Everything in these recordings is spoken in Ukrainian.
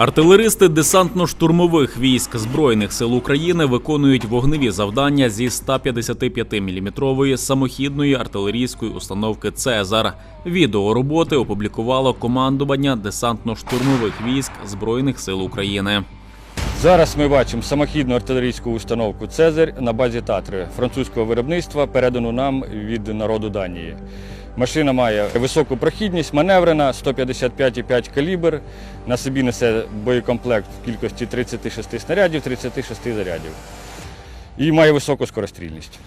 Артилеристи десантно-штурмових військ Збройних сил України виконують вогневі завдання зі 155-мм самохідної артилерійської установки Цезар. Відео роботи опублікувало командування десантно-штурмових військ Збройних сил України. Зараз ми бачимо самохідну артилерійську установку Цезарь на базі Татри французького виробництва, передану нам від народу Данії. Машина має високу прохідність, маневрена, 155,5 калібр. На собі несе боєкомплект в кількості 36 снарядів, 36 зарядів. І має високу скорострільність.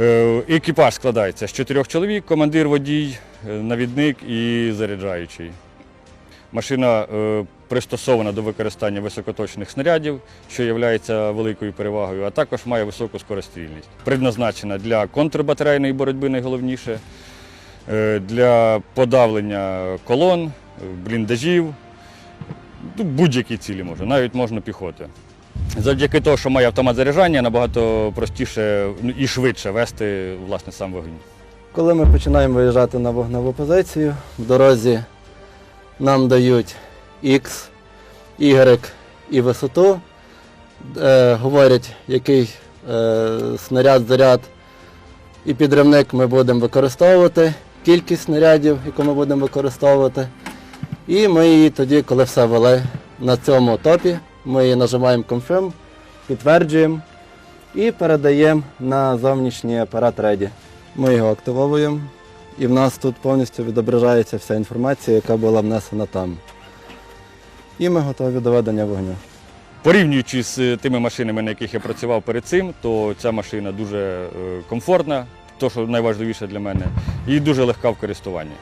Е, Екіпаж складається з чотирьох чоловік: командир, водій, е, навідник і заряджаючий. Машина е, пристосована до використання високоточних снарядів, що є великою перевагою, а також має високу скорострільність. Предназначена для контрбатарейної боротьби найголовніше, е, для подавлення колон, бліндажів, ну, будь-які цілі може, навіть можна піхоти. Завдяки того, що має автомат заряджання, набагато простіше ну, і швидше вести власне сам вогонь. Коли ми починаємо виїжджати на вогневу позицію, в дорозі нам дають X, Y і висоту, е, говорять, який е, снаряд, заряд і підривник ми будемо використовувати, кількість снарядів, яку ми будемо використовувати. І ми її тоді, коли все вели на цьому топі, ми її нажимаємо Confirm, підтверджуємо і передаємо на зовнішній апарат Ready. Ми його активовуємо, і в нас тут повністю відображається вся інформація, яка була внесена там. І ми готові до ведення вогню. Порівнюючи з тими машинами, на яких я працював перед цим, то ця машина дуже е, комфортна, то що найважливіше для мене, і дуже легка в користуванні.